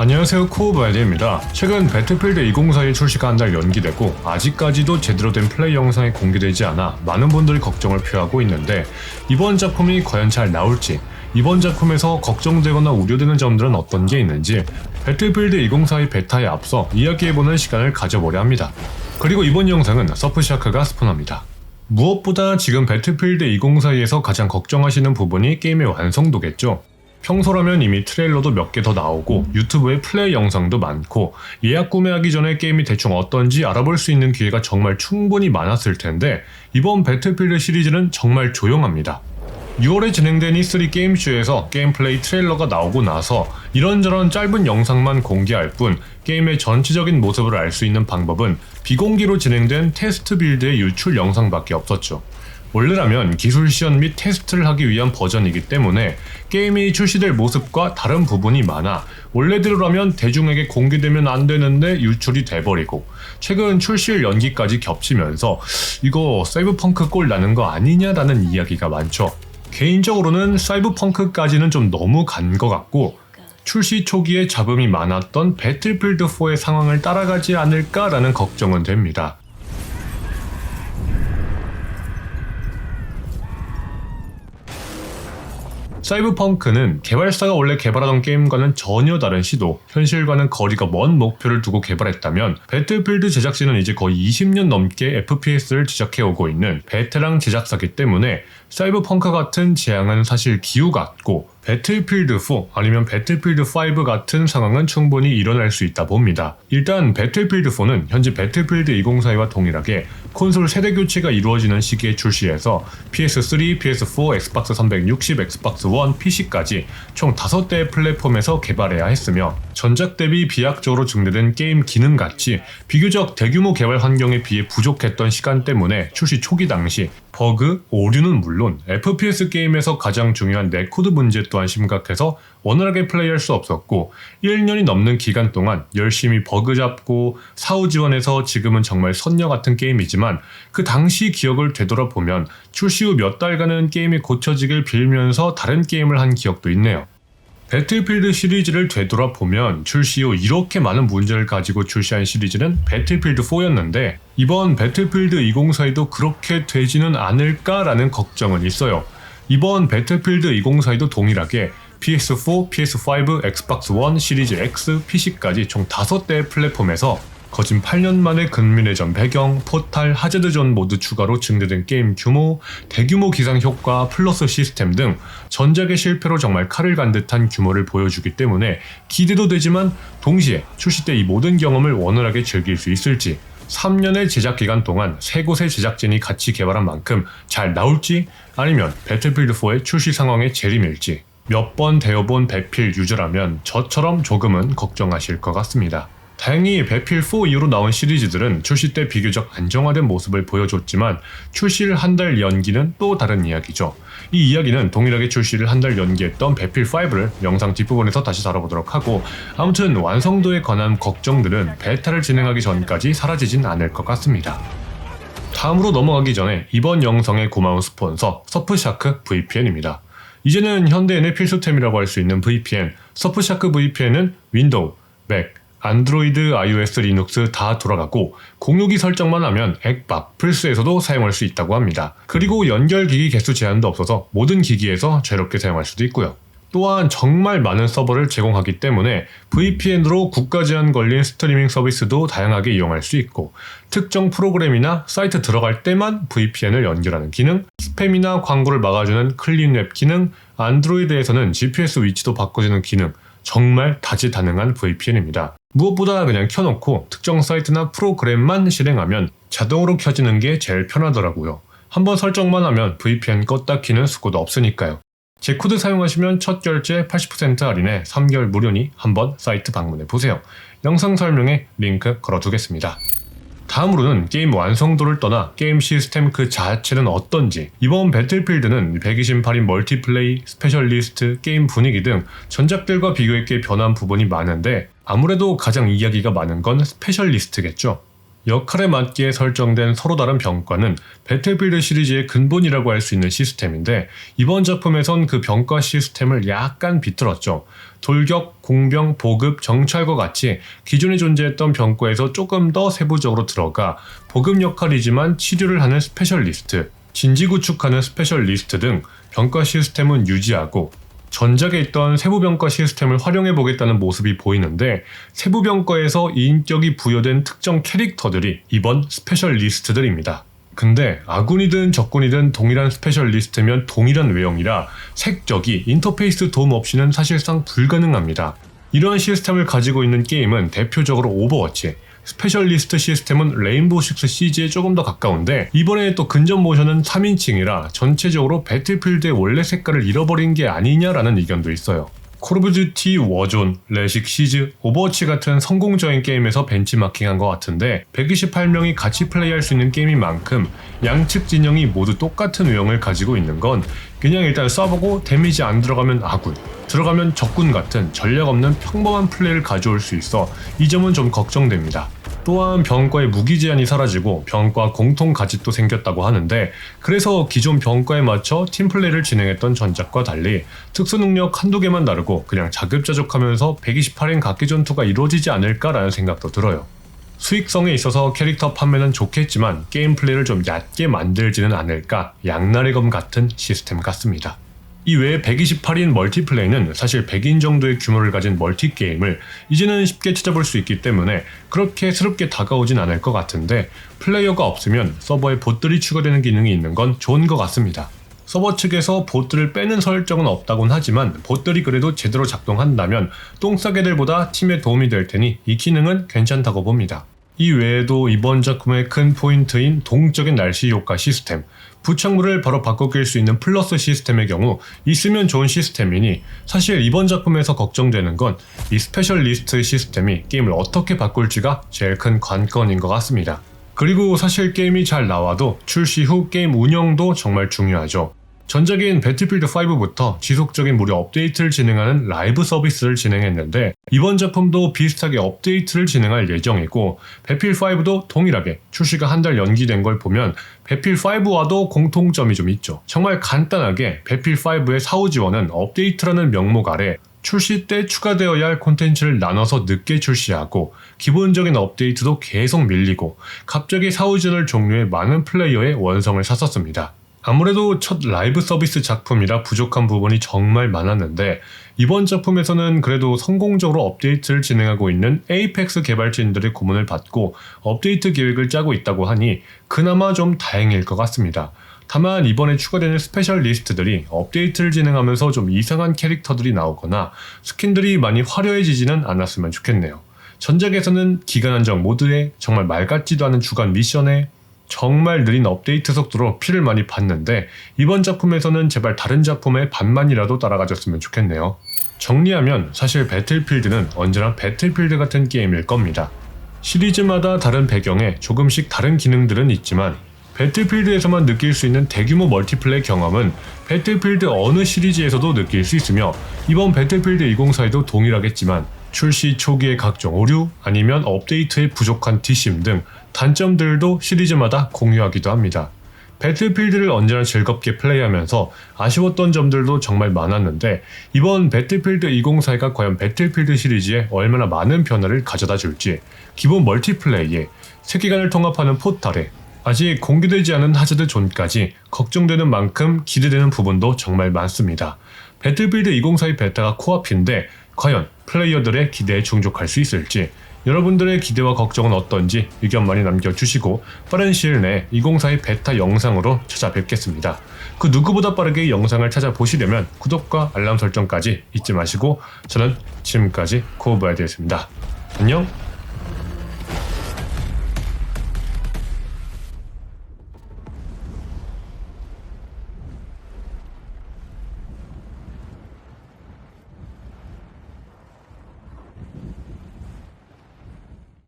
안녕하세요 코어바이드입니다. 최근 배틀필드 2042 출시가 한 달 연기되고 아직까지도 제대로 된 플레이 영상이 공개되지 않아 많은 분들이 걱정을 표하고 있는데 이번 작품이 과연 잘 나올지 이번 작품에서 걱정되거나 우려되는 점들은 어떤 게 있는지 배틀필드 2042 베타에 앞서 이야기해보는 시간을 가져보려 합니다. 그리고 이번 영상은 서프샤크가 스폰합니다. 무엇보다 지금 배틀필드 2042에서 가장 걱정하시는 부분이 게임의 완성도겠죠. 평소라면 이미 트레일러도 몇 개 더 나오고 유튜브에 플레이 영상도 많고 예약 구매하기 전에 게임이 대충 어떤지 알아볼 수 있는 기회가 정말 충분히 많았을 텐데 이번 배틀필드 시리즈는 정말 조용합니다. 6월에 진행된 E3 게임쇼에서 게임 플레이 트레일러가 나오고 나서 이런저런 짧은 영상만 공개할 뿐 게임의 전체적인 모습을 알 수 있는 방법은 비공개로 진행된 테스트 빌드의 유출 영상밖에 없었죠. 원래라면 기술 시연 및 테스트를 하기 위한 버전이기 때문에 게임이 출시될 모습과 다른 부분이 많아 원래대로라면 대중에게 공개되면 안 되는데 유출이 돼버리고 최근 출시일 연기까지 겹치면서 이거 사이버펑크 꼴 나는 거 아니냐라는 이야기가 많죠. 개인적으로는 사이버펑크까지는 좀 너무 간 것 같고 출시 초기에 잡음이 많았던 배틀필드 4의 상황을 따라가지 않을까라는 걱정은 됩니다. 사이버펑크는 개발사가 원래 개발하던 게임과는 전혀 다른 시도, 현실과는 거리가 먼 목표를 두고 개발했다면 배틀필드 제작진은 이제 거의 20년 넘게 FPS를 제작해오고 있는 베테랑 제작사기 때문에 사이버펑크 같은 재앙은 사실 기우 같고 배틀필드 4 아니면 배틀필드 5 같은 상황은 충분히 일어날 수 있다 봅니다. 일단 배틀필드 4는 현재 배틀필드 2042와 동일하게 콘솔 세대 교체가 이루어지는 시기에 출시해서 PS3, PS4, 엑스박스 360, 엑스박스 1, PC까지 총 5대의 플랫폼에서 개발해야 했으며 전작 대비 비약적으로 증대된 게임 기능 같이 비교적 대규모 개발 환경에 비해 부족했던 시간 때문에 출시 초기 당시 버그, 오류는 물론 FPS 게임에서 가장 중요한 네코드 문제 또한 심각해서 원활하게 플레이할 수 없었고 1년이 넘는 기간 동안 열심히 버그 잡고 사후 지원해서 지금은 정말 선녀 같은 게임이지만 그 당시 기억을 되돌아보면 출시 후 몇 달간은 게임이 고쳐지길 빌면서 다른 게임을 한 기억도 있네요. 배틀필드 시리즈를 되돌아보면 출시 후 이렇게 많은 문제를 가지고 출시한 시리즈는 배틀필드 4였는데 이번 배틀필드 2042도 그렇게 되지는 않을까라는 걱정은 있어요. 이번 배틀필드 2042도 동일하게 PS4, PS5, 엑스박스 1, 시리즈 X, PC까지 총 5대의 플랫폼에서 거진 8년 만에 근민의전 배경, 포탈, 하제드전 모두 추가로 증대된 게임 규모, 대규모 기상 효과, 플러스 시스템 등 전작의 실패로 정말 칼을 간 듯한 규모를 보여주기 때문에 기대도 되지만 동시에 출시 때 이 모든 경험을 원활하게 즐길 수 있을지 3년의 제작 기간 동안 세 곳의 제작진이 같이 개발한 만큼 잘 나올지 아니면 배틀필드 4의 출시 상황에 재림일지 몇 번 되어본 배필 유저라면 저처럼 조금은 걱정하실 것 같습니다. 다행히 배필 4 이후로 나온 시리즈들은 출시 때 비교적 안정화된 모습을 보여줬지만 출시를 한 달 연기는 또 다른 이야기죠. 이 이야기는 동일하게 출시를 한 달 연기했던 배필 5를 영상 뒷부분에서 다시 다뤄보도록 하고 아무튼 완성도에 관한 걱정들은 베타를 진행하기 전까지 사라지진 않을 것 같습니다. 다음으로 넘어가기 전에 이번 영상의 고마운 스폰서 서프샤크 VPN입니다. 이제는 현대인의 필수템이라고 할 수 있는 VPN, 서프샤크 VPN은 윈도우, 맥, 안드로이드, iOS, 리눅스 다 돌아가고 공유기 설정만 하면 액박, 플스에서도 사용할 수 있다고 합니다. 그리고 연결 기기 개수 제한도 없어서 모든 기기에서 자유롭게 사용할 수도 있고요. 또한 정말 많은 서버를 제공하기 때문에 VPN으로 국가 제한 걸린 스트리밍 서비스도 다양하게 이용할 수 있고 특정 프로그램이나 사이트 들어갈 때만 VPN을 연결하는 기능, 스팸이나 광고를 막아주는 클린웹 기능, 안드로이드에서는 GPS 위치도 바꿔주는 기능, 정말 다재다능한 VPN입니다. 무엇보다 그냥 켜놓고 특정 사이트나 프로그램만 실행하면 자동으로 켜지는 게 제일 편하더라고요. 한번 설정만 하면 VPN 껐다 키는 수고도 없으니까요. 제 코드 사용하시면 첫 결제 80% 할인에 3개월 무료니 한번 사이트 방문해 보세요. 영상 설명에 링크 걸어두겠습니다. 다음으로는 게임 완성도를 떠나 게임 시스템 그 자체는 어떤지 이번 배틀필드는 128인 멀티플레이, 스페셜리스트, 게임 분위기 등 전작들과 비교했기에 변한 부분이 많은데 아무래도 가장 이야기가 많은 건 스페셜리스트겠죠. 역할에 맞게 설정된 서로 다른 병과는 배틀필드 시리즈의 근본이라고 할 수 있는 시스템인데 이번 작품에선 그 병과 시스템을 약간 비틀었죠. 돌격, 공병, 보급, 정찰과 같이 기존에 존재했던 병과에서 조금 더 세부적으로 들어가 보급 역할이지만 치료를 하는 스페셜리스트, 진지 구축하는 스페셜리스트 등 병과 시스템은 유지하고 전작에 있던 세부병과 시스템을 활용해 보겠다는 모습이 보이는데 세부병과에서 인격이 부여된 특정 캐릭터들이 이번 스페셜리스트들입니다. 근데 아군이든 적군이든 동일한 스페셜리스트면 동일한 외형이라 색적이 인터페이스 도움 없이는 사실상 불가능합니다. 이러한 시스템을 가지고 있는 게임은 대표적으로 오버워치, 스페셜리스트 시스템은 레인보우 식스 시즈에 조금 더 가까운데 이번에 또 근접 모션은 3인칭이라 전체적으로 배틀필드의 원래 색깔을 잃어버린 게 아니냐라는 의견도 있어요. 콜 오브 듀티 워존, 레식 시즈, 오버워치 같은 성공적인 게임에서 벤치마킹한 것 같은데 128명이 같이 플레이할 수 있는 게임인 만큼 양측 진영이 모두 똑같은 외형을 가지고 있는 건 그냥 일단 쏴보고 데미지 안 들어가면 아군, 들어가면 적군 같은 전략 없는 평범한 플레이를 가져올 수 있어 이 점은 좀 걱정됩니다. 또한 병과의 무기 제한이 사라지고 병과 공통 가짓도 생겼다고 하는데 그래서 기존 병과에 맞춰 팀플레이를 진행했던 전작과 달리 특수 능력 한두 개만 다르고 그냥 자급자족하면서 128인 각기 전투가 이루어지지 않을까라는 생각도 들어요. 수익성에 있어서 캐릭터 판매는 좋겠지만 게임 플레이를 좀 얕게 만들지는 않을까 양날의 검 같은 시스템 같습니다. 이 외에 128인 멀티플레이는 사실 100인 정도의 규모를 가진 멀티 게임을 이제는 쉽게 찾아볼 수 있기 때문에 그렇게 새롭게 다가오진 않을 것 같은데 플레이어가 없으면 서버에 봇들이 추가되는 기능이 있는 건 좋은 것 같습니다. 서버 측에서 봇들을 빼는 설정은 없다곤 하지만 봇들이 그래도 제대로 작동한다면 똥싸개들보다 팀에 도움이 될 테니 이 기능은 괜찮다고 봅니다. 이 외에도 이번 작품의 큰 포인트인 동적인 날씨 효과 시스템, 부착물을 바로 바꿔 낄 수 있는 플러스 시스템의 경우 있으면 좋은 시스템이니 사실 이번 작품에서 걱정되는 건 이 스페셜리스트 시스템이 게임을 어떻게 바꿀지가 제일 큰 관건인 것 같습니다. 그리고 사실 게임이 잘 나와도 출시 후 게임 운영도 정말 중요하죠. 전작인 배틀필드 5부터 지속적인 무료 업데이트를 진행하는 라이브 서비스를 진행했는데 이번 작품도 비슷하게 업데이트를 진행할 예정이고 배필 5도 동일하게 출시가 한 달 연기된 걸 보면 배필 5와도 공통점이 좀 있죠. 정말 간단하게 배필 5의 사후 지원은 업데이트라는 명목 아래 출시 때 추가되어야 할 콘텐츠를 나눠서 늦게 출시하고 기본적인 업데이트도 계속 밀리고 갑자기 사후 지원을 종료해 많은 플레이어의 원성을 샀었습니다. 아무래도 첫 라이브 서비스 작품이라 부족한 부분이 정말 많았는데 이번 작품에서는 그래도 성공적으로 업데이트를 진행하고 있는 에이펙스 개발진들의 고문을 받고 업데이트 계획을 짜고 있다고 하니 그나마 좀 다행일 것 같습니다. 다만 이번에 추가되는 스페셜 리스트들이 업데이트를 진행하면서 좀 이상한 캐릭터들이 나오거나 스킨들이 많이 화려해지지는 않았으면 좋겠네요. 전작에서는 기간 한정 모드에 정말 말 같지도 않은 주간 미션에 정말 느린 업데이트 속도로 피를 많이 봤는데 이번 작품에서는 제발 다른 작품의 반만이라도 따라가줬으면 좋겠네요. 정리하면 사실 배틀필드는 언제나 배틀필드 같은 게임일 겁니다. 시리즈마다 다른 배경에 조금씩 다른 기능들은 있지만 배틀필드에서만 느낄 수 있는 대규모 멀티플레이 경험은 배틀필드 어느 시리즈에서도 느낄 수 있으며 이번 배틀필드 2042도 동일하겠지만 출시 초기의 각종 오류 아니면 업데이트의 부족한 뒷심 등 단점들도 시리즈마다 공유하기도 합니다. 배틀필드를 언제나 즐겁게 플레이하면서 아쉬웠던 점들도 정말 많았는데 이번 배틀필드 2042가 과연 배틀필드 시리즈에 얼마나 많은 변화를 가져다 줄지 기본 멀티플레이에 세계관을 통합하는 포탈에 아직 공개되지 않은 하자드 존까지 걱정되는 만큼 기대되는 부분도 정말 많습니다. 배틀필드 2042 베타가 코앞인데 과연 플레이어들의 기대에 충족할 수 있을지 여러분들의 기대와 걱정은 어떤지 의견 많이 남겨주시고 빠른 시일 내에 2042 베타 영상으로 찾아뵙겠습니다. 그 누구보다 빠르게 영상을 찾아보시려면 구독과 알람 설정까지 잊지 마시고 저는 지금까지 코브아이드였습니다. 안녕